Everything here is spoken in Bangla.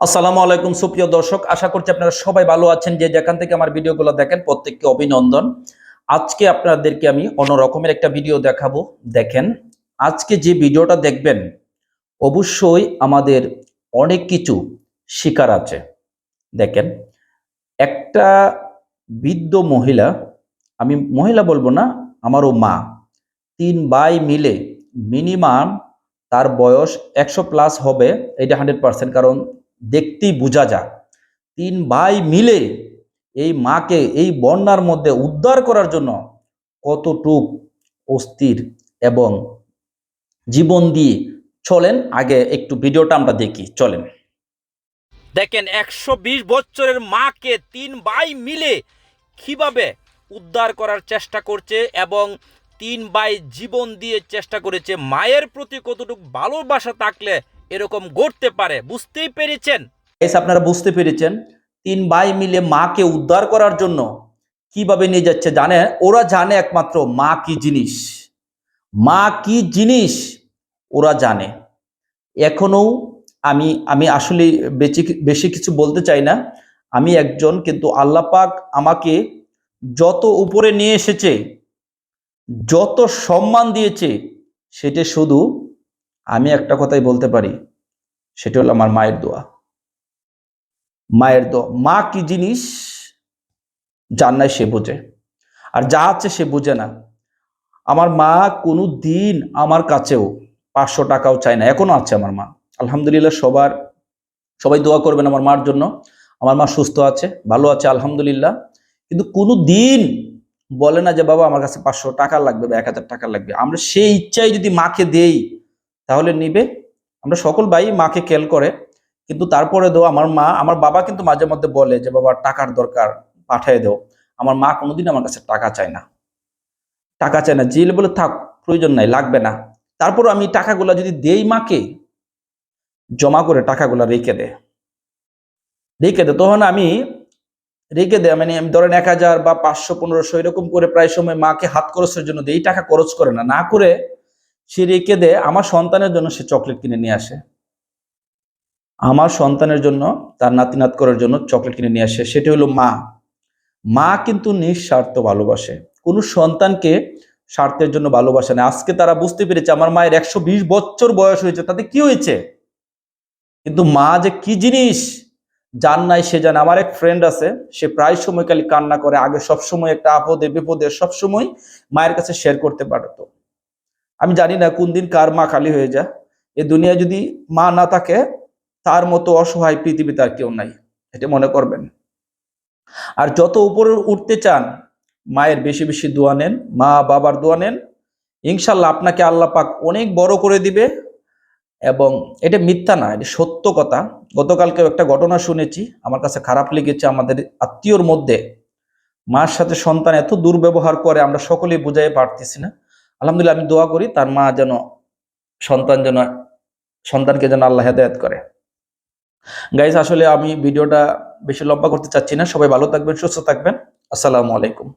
আসসালামু আলাইকুম, সুপ্রিয় দর্শক। আশা করছি আপনারা সবাই ভালো আছেন। যে যেখান থেকে আমার ভিডিওগুলো দেখেন, প্রত্যেককে অভিনন্দন। আজকে আপনাদেরকে আমি অন্য রকমের একটা ভিডিও দেখাবো। দেখেন, আজকে যে ভিডিওটা দেখবেন, অবশ্যই আমাদের অনেক কিছু শিকার আছে। দেখেন, একটা বৃদ্ধ মহিলা, আমি মহিলা বলব না, আমারও মা, তিন ভাই মিলে মিনিমাম তার বয়স একশো প্লাস হবে, এটা হান্ড্রেড পার্সেন্ট কারণ দেখতেই বোঝা যায়। তিন ভাই মিলে এই মাকে এই বন্যার মধ্যে উদ্ধার করার জন্য কতটুক অস্থির এবং জীবন দিয়ে চলেন। আগে একটু ভিডিওটা আমরা দেখি, চলেন। দেখেন, একশো বিশ বছরের মাকে তিন ভাই মিলে কীভাবে উদ্ধার করার চেষ্টা করছে এবং তিন ভাই জীবন দিয়ে চেষ্টা করেছে। মায়ের প্রতি কতটুকু ভালোবাসা থাকলে এরকম গড়তে পারে। বুঝতেই পেরেছেন? এসে আপনারা বুঝতে পেরেছেন? তিন ভাই মিলে মাকে উদ্ধার করার জন্য কীভাবে নিয়ে যাচ্ছে জানে? ওরা জানে একমাত্র মা কি জিনিস। মা কি জিনিস ওরা জানে। এখনও আমি আমি আসলে বেশি বেশি কিছু বলতে চাই না। আমি একজন কিন্তু আল্লাহ পাক আমাকে যত উপরে নিয়ে এসেছে, যত সম্মান দিয়েছে, সেটা শুধু আমি একটা কথাই বলতে পারি, সেটা হলো আমার মায়ের দোয়া। মায়ের দোয়া, মা কি জিনিস? নাই সে বোঝে। আর যা আছে সে বোঝে না। আমার মা কোনো দিন আমার কাছেও পাঁচশো টাকাও চায় না, এখনও আছে আমার মা। আলহামদুলিল্লাহ সবার, সবাই দোয়া করবেন আমার মার জন্য। আমার মা সুস্থ আছে, ভালো আছে, আলহামদুলিল্লাহ। কিন্তু কোনো দিন বলে না যে, বাবা, আমার কাছে পাঁচশো টাকা লাগবে বা এক হাজার টাকা লাগবে। আমরা সেই ইচ্ছাই যদি মাকে দেই তাহলে নিবে। আমরা সকল ভাই মাকে খেয়াল করে, কিন্তু তারপরে দো আমার মা, আমার বাবা কিন্তু মাঝে মধ্যে বলে যে, বাবা, টাকার দরকার, পাঠিয়ে দেও। আমার মা কোনোদিন আমার কাছে টাকা চায় না। টাকা চায় না, জেলে বলে থাক, প্রয়োজন নাই, লাগবে না। তারপর আমি টাকাগুলা যদি দেই মাকে, জমা করে টাকাগুলা রেখে দে। রেখে দে, তখন আমি রেখে দে মানে আমি ধরেন এক হাজার বা পাঁচশো, পনেরোশো, এরকম করে প্রায় সময় মাকে হাত খরচের জন্য দেই, টাকা খরচ করে না। না করে সে রেখে দেয়, আমার সন্তানের জন্য সে চকলেট কিনে নিয়ে আসে। আমার সন্তানের জন্য, তার নাতি নাত করার জন্য চকলেট কিনে নিয়ে আসে। সেটি হলো মা। মা কিন্তু নিঃস্বার্থ ভালোবাসে। কোনো সন্তানকে স্বার্থের জন্য ভালোবাসে না। আজকে তারা বুঝতে পেরেছে, আমার মায়ের একশো বিশ বছর বয়স হয়েছে, তাতে কি হয়েছে? কিন্তু মা যে কি জিনিস জান নাই, সে জানে। আমার এক ফ্রেন্ড আছে, সে প্রায় সময় খালি কান্না করে, আগে সবসময় একটা আপদে বিপদে সবসময় মায়ের কাছে শেয়ার করতে পারতো। আমি জানি না কোন দিন কার মা খালি হয়ে যায়। এ দুনিয়া যদি মা না থাকে, তার মতো অসহায় পৃথিবীতে আর কেউ নাই। এটা মনে করবেন। আর যত উপরে উঠতে চান, মায়ের বেশি বেশি দোয়া নেন, মা বাবার দোয়া নেন। ইনশাল্লাহ আপনাকে আল্লাহ পাক অনেক বড় করে দিবে। এবং এটা মিথ্যা না, এটা সত্য কথা। গতকালকে একটা ঘটনা শুনেছি, আমার কাছে খারাপ লেগেছে আমাদের আত্মীয়র মধ্যে। মার সাথে সন্তান এত দুর্ব্যবহার করে, আমরা সকলেই বুঝাই পারতেছি না। আলহামদুলিল্লাহ আমি দোয়া করি, তার মা যেন, সন্তান যেন, সন্তানকে যেন আল্লাহ হেদায়ত করে। গাইজ আসলে আমি ভিডিওটা বেশি লম্বা করতে চাচ্ছি না। সবাই ভালো থাকবেন, সুস্থ থাকবেন। আসসালামু আলাইকুম।